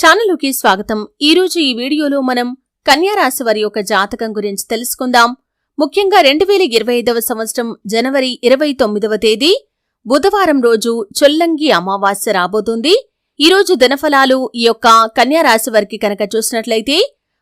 ఛానలుకి స్వాగతం. ఈరోజు ఈ వీడియోలో మనం కన్యా రాశి వారి యొక్క జాతకం గురించి తెలుసుకుందాం. ముఖ్యంగా రెండు వేల ఇరవై ఐదవ సంవత్సరం జనవరి ఇరవై తొమ్మిదవ తేదీ బుధవారం రోజు చొల్లంగి అమావాస్య రాబోతుంది. ఈ రోజు దినఫలాలు ఈ యొక్క కన్యా రాశి వారికి కనుక చూసినట్లయితే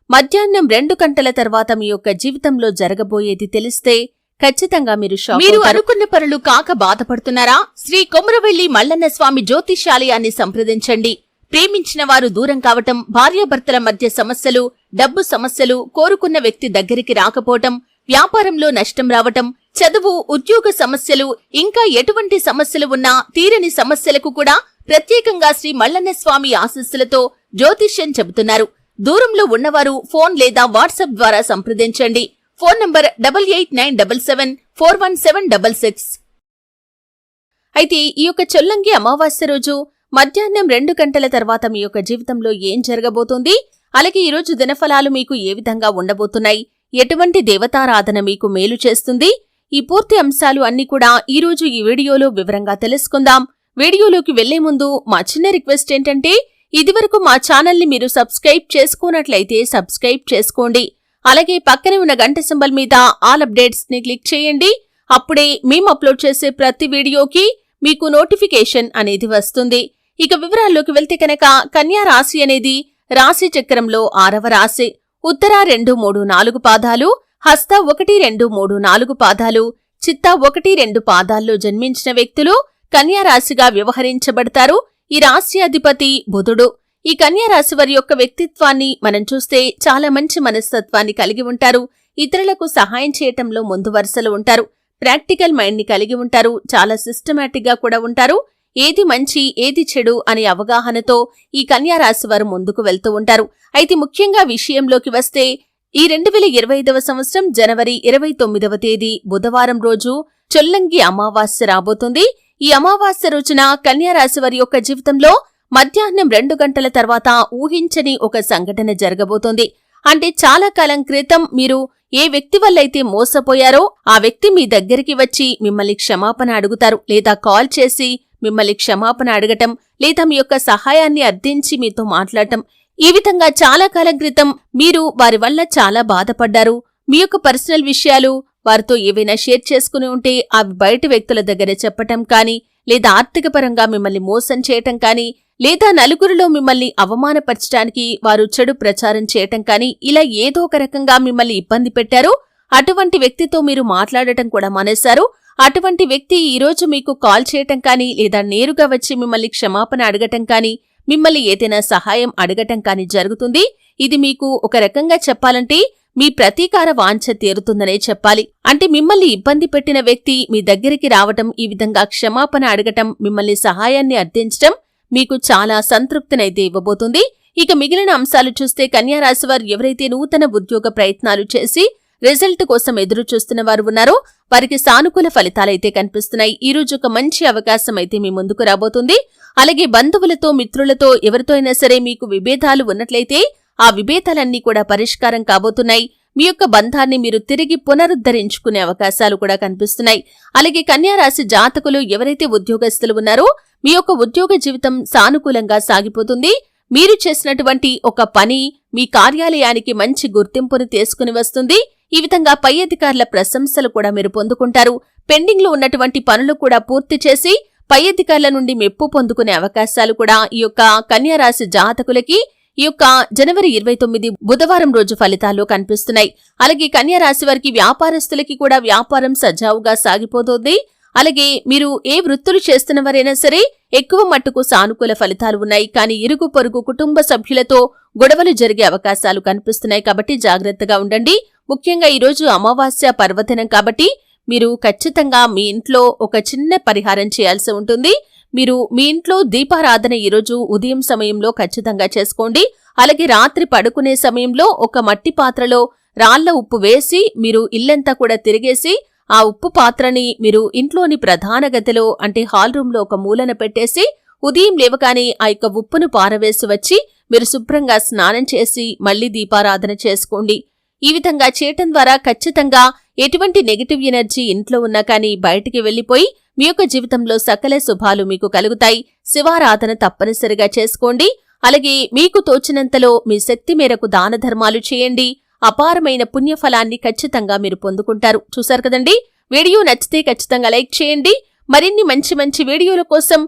మధ్యాహ్నం రెండు గంటల తర్వాత మీ యొక్క జీవితంలో జరగబోయేది తెలిస్తే ఖచ్చితంగా మీరు మీరు. అనుకున్న పనులు కాక బాధపడుతున్నారా? శ్రీ కొమరవెల్లి మల్లన్న స్వామి జ్యోతిషాలయాన్ని సంప్రదించండి. ప్రేమించిన వారు దూరం కావటం భార్యాభర్తల మధ్య సమస్యలు డబ్బు సమస్యలు కోరుకున్న వ్యక్తి దగ్గరికి రాకపోవటం వ్యాపారంలో నష్టం రావటం చదువు ఉద్యోగ సమస్యలు ఇంకా ఎటువంటి సమస్యలు ఉన్నా తీరని సమస్యలకు కూడా ప్రత్యేకంగా శ్రీ మల్లన్న స్వామి ఆశీస్సులతో జ్యోతిష్యం చెబుతున్నారు. దూరంలో ఉన్నవారు ఫోన్ లేదా వాట్సాప్ ద్వారా సంప్రదించండి. Phone number double eight nine double seven four one seven double six. అయితే ఈ యొక్క చొల్లంగి అమావాస్య రోజు మధ్యాహ్నం రెండు గంటల తర్వాత మీ యొక్క జీవితంలో ఏం జరగబోతోంది? అలాగే ఈ రోజు దినఫలాలు మీకు ఏ విధంగా ఉండబోతున్నాయి? ఎటువంటి దేవతారాధన మీకు మేలు చేస్తుంది? ఈ పూర్తి అంశాలు అన్ని కూడా ఈరోజు ఈ వీడియోలో వివరంగా తెలుసుకుందాం. వీడియోలోకి వెళ్ళే ముందు మా చిన్న రిక్వెస్ట్ ఏంటంటే ఇదివరకు మా ఛానల్ని మీరు సబ్స్క్రైబ్ చేసుకున్నట్లయితే సబ్స్క్రైబ్ చేసుకోండి. అలాగే పక్కనే ఉన్న గంట సింబల్ మీద ఆల్ అప్డేట్స్ని క్లిక్ చేయండి. అప్పుడే మేము అప్లోడ్ చేసే ప్రతి వీడియోకి మీకు నోటిఫికేషన్ అనేది వస్తుంది. ఇక వివరాల్లోకి వెళ్తే కనుక కన్యా రాశి అనేది రాశి చక్రంలో ఆరవ రాశి. ఉత్తర రెండు మూడు నాలుగు పాదాలు హస్త ఒకటి రెండు మూడు నాలుగు పాదాలు చిత్త ఒకటి రెండు పాదాల్లో జన్మించిన వ్యక్తులు కన్యారాశిగా వ్యవహరించబడతారు. ఈ రాశి అధిపతి బుధుడు. ఈ కన్యారాశి వారి యొక్క వ్యక్తిత్వాన్ని మనం చూస్తే చాలా మంచి మనస్తత్వాన్ని కలిగి ఉంటారు. ఇతరులకు సహాయం చేయటంలో ముందు వరుసలో ఉంటారు. ప్రాక్టికల్ మైండ్ని కలిగి ఉంటారు. చాలా సిస్టమేటిక్గా కూడా ఉంటారు. ఏది మంచి ఏది చెడు అనే అవగాహనతో ఈ కన్యా వారు ముందుకు వెళ్తూ ఉంటారు. అయితే ముఖ్యంగా విషయంలోకి వస్తే ఈ రెండు వేల ఇరవై ఐదవ సంవత్సరం జనవరి ఇరవై తొమ్మిదవ తేదీ బుధవారం రోజు చొల్లంగి అమావాస్య రాబోతుంది. ఈ అమావాస్య రోజున కన్యారాశి వారి యొక్క జీవితంలో మధ్యాహ్నం రెండు గంటల తర్వాత ఊహించని ఒక సంఘటన జరగబోతోంది. అంటే చాలా కాలం క్రితం మీరు ఏ వ్యక్తి వల్లైతే మోసపోయారో ఆ వ్యక్తి మీ దగ్గరికి వచ్చి మిమ్మల్ని క్షమాపణ అడుగుతారు లేదా కాల్ చేసి మిమ్మల్ని క్షమాపణ అడగటం లేదా మీ యొక్క సహాయాన్ని అర్థించి మీతో మాట్లాడటం. ఈ విధంగా చాలా కాలం క్రితం మీరు వారి వల్ల చాలా బాధపడ్డారు. మీ యొక్క పర్సనల్ విషయాలు వారితో ఏవైనా షేర్ చేసుకుని ఉంటే అవి బయట వ్యక్తుల దగ్గర చెప్పటం కానీ లేదా ఆర్థిక పరంగా మిమ్మల్ని మోసం చేయటం కానీ లేదా నలుగురిలో మిమ్మల్ని అవమానపరచడానికి వారు చెడు ప్రచారం చేయటం కానీ ఇలా ఏదో ఒక రకంగా మిమ్మల్ని ఇబ్బంది పెట్టారు. అటువంటి వ్యక్తితో మీరు మాట్లాడటం కూడా మానేశారు. అటువంటి వ్యక్తి ఈరోజు మీకు కాల్ చేయటం కానీ లేదా నేరుగా వచ్చి మిమ్మల్ని క్షమాపణ అడగటం కానీ మిమ్మల్ని ఏదైనా సహాయం అడగటం కానీ జరుగుతుంది. ఇది మీకు ఒక రకంగా చెప్పాలంటే మీ ప్రతీకార వాంఛ తీరుతుందనే చెప్పాలి. అంటే మిమ్మల్ని ఇబ్బంది పెట్టిన వ్యక్తి మీ దగ్గరికి రావటం ఈ విధంగా క్షమాపణ అడగటం మిమ్మల్ని సహాయాన్ని అర్థించటం మీకు చాలా సంతృప్తినైతే ఇవ్వబోతుంది. ఇక మిగిలిన అంశాలు చూస్తే కన్యా రాశి ఎవరైతే నూతన ఉద్యోగ ప్రయత్నాలు చేసి రిజల్ట్ కోసం ఎదురు చూస్తున్న వారు ఉన్నారో. వారికి సానుకూల ఫలితాలైతే కనిపిస్తున్నాయి. ఈ రోజు ఒక మంచి అవకాశం అయితే మీ ముందుకు రాబోతుంది. అలాగే బంధువులతో మిత్రులతో ఎవరితో అయినా సరే మీకు విభేదాలు ఉన్నట్లయితే ఆ విభేదాలన్నీ కూడా పరిష్కారం కాబోతున్నాయి. మీ యొక్క బంధాన్ని మీరు తిరిగి పునరుద్ధరించుకునే అవకాశాలు కూడా కనిపిస్తున్నాయి. అలాగే కన్యారాశి జాతకులు ఎవరైతే ఉద్యోగస్తులు ఉన్నారో మీ యొక్క ఉద్యోగ జీవితం సానుకూలంగా సాగిపోతుంది. మీరు చేసినటువంటి ఒక పని మీ కార్యాలయానికి మంచి గుర్తింపును తీసుకుని వస్తుంది. ఈ విధంగా పై అధికారుల ప్రశంసలు కూడా మీరు పొందుకుంటారు. పెండింగ్లో ఉన్నటువంటి పనులు కూడా పూర్తి చేసి పై అధికారుల నుండి మెప్పు పొందుకునే అవకాశాలు కూడా ఈ యొక్క కన్యారాశి జాతకులకి ఈ యొక్క జనవరి ఇరవై తొమ్మిది బుధవారం రోజు ఫలితాల్లో కనిపిస్తున్నాయి. అలాగే కన్యా రాశి వారికి వ్యాపారస్తులకి కూడా వ్యాపారం సజావుగా సాగిపోతుంది. అలాగే మీరు ఏ వృత్తులు చేస్తున్నవారైనా సరే ఎక్కువ మట్టుకు సానుకూల ఫలితాలు ఉన్నాయి. కానీ ఇరుగు పొరుగు కుటుంబ సభ్యులతో గొడవలు జరిగే అవకాశాలు కనిపిస్తున్నాయి. కాబట్టి జాగ్రత్తగా ఉండండి. ముఖ్యంగా ఈరోజు అమావాస్య పర్వదినం కాబట్టి మీరు ఖచ్చితంగా మీ ఇంట్లో ఒక చిన్న పరిహారం చేయాల్సి ఉంటుంది. మీరు మీ ఇంట్లో దీపారాధన ఈరోజు ఉదయం సమయంలో ఖచ్చితంగా చేసుకోండి. అలాగే రాత్రి పడుకునే సమయంలో ఒక మట్టి పాత్రలో రాళ్ళ ఉప్పు వేసి మీరు ఇల్లంతా కూడా తిరిగేసి ఆ ఉప్పు పాత్రని మీరు ఇంట్లోని ప్రధాన గదిలో అంటే హాల్ రూమ్లో ఒక మూలన పెట్టేసి ఉదయం లేవగానే ఆ యొక్క ఉప్పును పారవేసి వచ్చి మీరు శుభ్రంగా స్నానం చేసి మళ్ళీ దీపారాధన చేసుకోండి. ఈ విధంగా చేయటం ద్వారా ఖచ్చితంగా ఎటువంటి నెగిటివ్ ఎనర్జీ ఇంట్లో ఉన్నా కానీ బయటికి వెళ్ళిపోయి మీ యొక్క జీవితంలో సకల శుభాలు మీకు కలుగుతాయి. శివారాధన తప్పనిసరిగా చేసుకోండి. అలాగే మీకు తోచినంతలో మీ శక్తి మేరకు దాన ధర్మాలు చేయండి. అపారమైన పుణ్యఫలాన్ని ఖచ్చితంగా మీరు పొందుకుంటారు. చూశారు కదండి? వీడియో నచ్చితే ఖచ్చితంగా లైక్ చేయండి. మరిన్ని మంచి మంచి వీడియోల కోసం